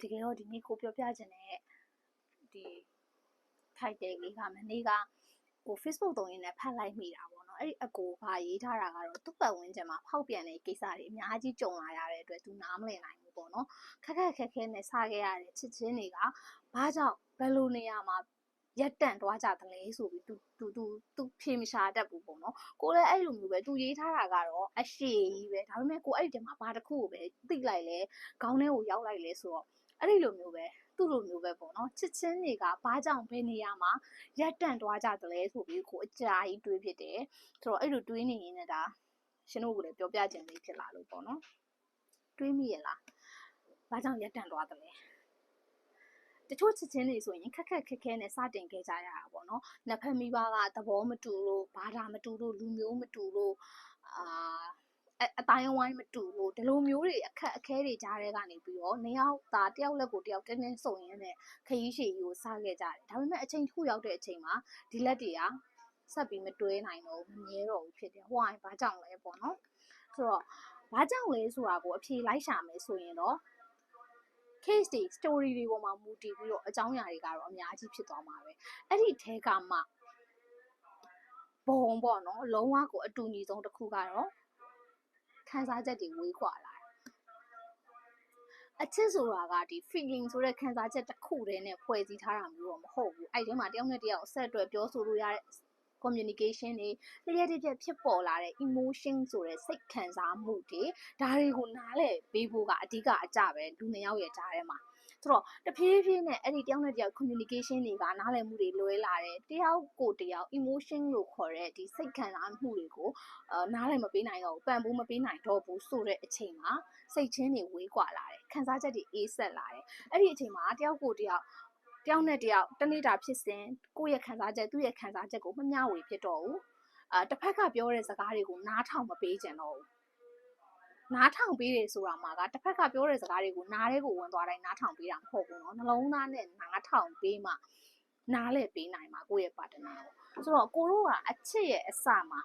တကယ်တော့ဒီနေ့ကိုပြောပြချင်တဲ့ဒီ title လေးကမနေ့ကကို Facebook သုံးရင်းနဲ့ဖတ်လိုက်မိတာပေါ့နော်အဲ့ဒီအကိုကရေးထားတာကတော့သူ့ပတ်ဝန်းကျင်မှာဖောက်ပြန်တဲ့ကိစ္စတွေအများကြီးကြုံလာရတဲ့အတွက်သူနားမလည်နိုင်ဘူးပေါ့နော်ခက်ခက်ခဲခဲနဲ့စခဲ့ရတဲ့ချစ်ချင်းတွေကဘာကြောင့်ဘယ်လိုနေရာမှာရက်တန့်သွားကြသလဲဆိုပြီးသူသူသူသူဖြေမရှာတတ်ဘူးပေါ့နော်ကိုလည်းအဲ့လိုမျိုးပဲသူရေးထားတာကတော့အရှိကြီးပဲဒါပေမဲ့ကိုအဲ့ဒီထဲမှာဘာတစ်ခုကိုပဲသိလိုက်လဲခေါင်းထဲကိုရောက်လိုက်လဲဆိုတော့ အဲ့ဒီလိုမျိုးပဲသူ့လိုမျိုးပဲပေါ့နော်ချစ်ချင်းတွေကဘာကြောင့်ဘယ်နေရာမှာရက်တန့်သွားကြသလဲဆိုပြီးကိုအကြာကြီးတွေးဖြစ်တယ်ဆိုတော့အဲ့လိုတွေးနေရင်လည်းဒါရှင်တို့ကလည်းပြောပြခြင်းလေးဖြစ်လာလို့ပေါ့နော်တွေးမိရလားဘာကြောင့်ရက်တန့်သွားသလဲတချို့ချစ်ချင်းတွေဆိုရင်ခက်ခက်ခက်ခဲနဲ့စတင်ခဲ့ကြရတာပေါ့နော်နှစ်ဖက်မိဘကသဘောမတူလို့ဘာသာမတူလို့လူမျိုးမတူလို့အာ အအတိုင်းဝိုင်းမတူလို့ဒီလိုမျိုးတွေအခက်အခဲတွေကြားထဲကနေပြီးတော့နှစ်ယောက်သားတယောက်လက်ကိုတယောက်တင်းတင်းစုံရင်းနဲ့ခရီးရှည်ကြီးကိုစခဲ့ကြတယ်ဒါပေမဲ့အချိန်တစ်ခုရောက်တဲ့အချိန်မှာဒီလက်တွေကဆက်ပြီးမတွဲနိုင်တော့ဘူးမမြဲတော့ဘူးဖြစ်တယ်ဟိုအိုင်ဘာကြောင့်လဲပေါ့နော်ဆိုတော့ဘာကြောင့်လဲဆိုတာကိုအဖြေလိုက်ရှာမယ်ဆိုရင်တော့ case တွေ story တွေပေါ်မှာမူတည်ပြီးတော့အကြောင်းအရာတွေကတော့အများကြီးဖြစ်သွားမှာပဲအဲ့ဒီထဲကမှဘုံပေါ့နော်လုံးဝကိုအတူညီဆုံးတစ်ခုကတော့ ခံစားချက်တွေဝေးကွာလာတယ်အချစ်ဆိုတာကဒီ feeling ဆိုတဲ့ခံစားချက်တစ်ခုတည်းနဲ့ဖွဲ့စည်းထားတာမျိုးတော့မဟုတ်ဘူးအဲ့ဒီမှာတယောက်နဲ့တယောက်ဆက်တွဲပြောဆိုလို့ရတဲ့ communication တွေလျှက်တစ်ပြက်ဖြစ်ပေါ်လာတဲ့ emotion ဆိုတဲ့စိတ်ခံစားမှုတွေဒါတွေကိုနားလည်ပေးဖို့ကအဓိကအကြပဲလူနှစ်ယောက်ရဲ့ကြားထဲမှာဆိုတော့တဖြည်းဖြည်းနဲ့အဲ့ဒီတယောက်နဲ့တယောက် communication တွေကနားလည်မှုတွေလွဲလာတယ်တယောက်ကိုတယောက် emotion လို့ခေါ်တဲ့ဒီစိတ်ခံစားမှုတွေကိုအာနားလည်မပေးနိုင်တော့ဘူးပံ့ပိုးမပေးနိုင်တော့ဘူးဆိုတဲ့အချိန်မှာစိတ်ချင်းတွေဝေးကွာလာတယ်ခံစားချက်တွေအေးဆက်လာတယ်အဲ့ဒီအချိန်မှာတယောက်ကိုတယောက် တယောက်နဲ့တယောက်တနေ့တာဖြစ်စဉ်ကိုယ့်ရဲ့ခံစားချက်သူ့ရဲ့ခံစားချက်ကိုမမျှဝေဖြစ်တော့ဘူးအာတစ်ဖက်ကပြောတဲ့စကားတွေကိုနားထောင်မပေးကြတော့ဘူးနားထောင်ပေးတယ်ဆိုတာမှာကတစ်ဖက်ကပြောတဲ့စကားတွေကိုနားထဲကိုဝင်သွားတိုင်းနားထောင်ပေးတာမဟုတ်ဘူးเนาะနှလုံးသားနဲ့နားထောင်ပေးမှနားလဲပေးနိုင်မှာကိုယ့်ရဲ့ပါတနာကိုဆိုတော့ကိုတို့ကအချစ်ရဲ့အစမှာ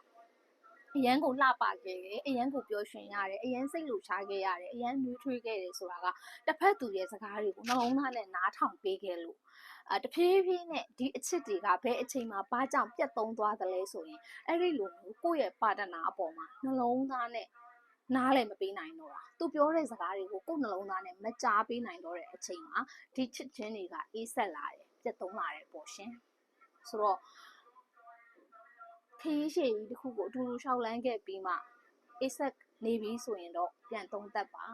အရန်ကိုလှပခဲ့တယ်အရန်ကိုပျော်ရွှင်ရတယ်အရန်စိတ်လှရှားခဲ့ရတယ်အရန်နှွေးထွေးခဲ့တယ်ဆိုတာကတစ်ဖက်သူရဲ့စကားတွေကိုနှလုံးသားနဲ့နားထောင်ပေးခဲ့လို့အဲတဖြည်းဖြည်းနဲ့ဒီအချစ်တွေကဘယ်အချိန်မှာဘာကြောင့်ပြတ်သုံးသွားသလဲဆိုရင်အဲ့ဒီလိုမျိုးကိုယ့်ရဲ့ပါတနာအပေါ်မှာနှလုံးသားနဲ့နားလည်းမပေးနိုင်တော့တာသူပြောတဲ့စကားတွေကိုကိုယ်နှလုံးသားနဲ့မကြားပေးနိုင်တော့တဲ့အချိန်မှာဒီချစ်ချင်းတွေကအေးဆက်လာတယ်ပြတ်သုံးလာတယ်ပေါ့ရှင်ဆိုတော့ ခရီးရှည်ကြီးတစ်ခုကိုအတူတူရှောက်လန်းခဲ့ပြီးမှ အေးဆက်နေပြီဆိုရင်တော့ ပြန်သုံးသပ်ပါ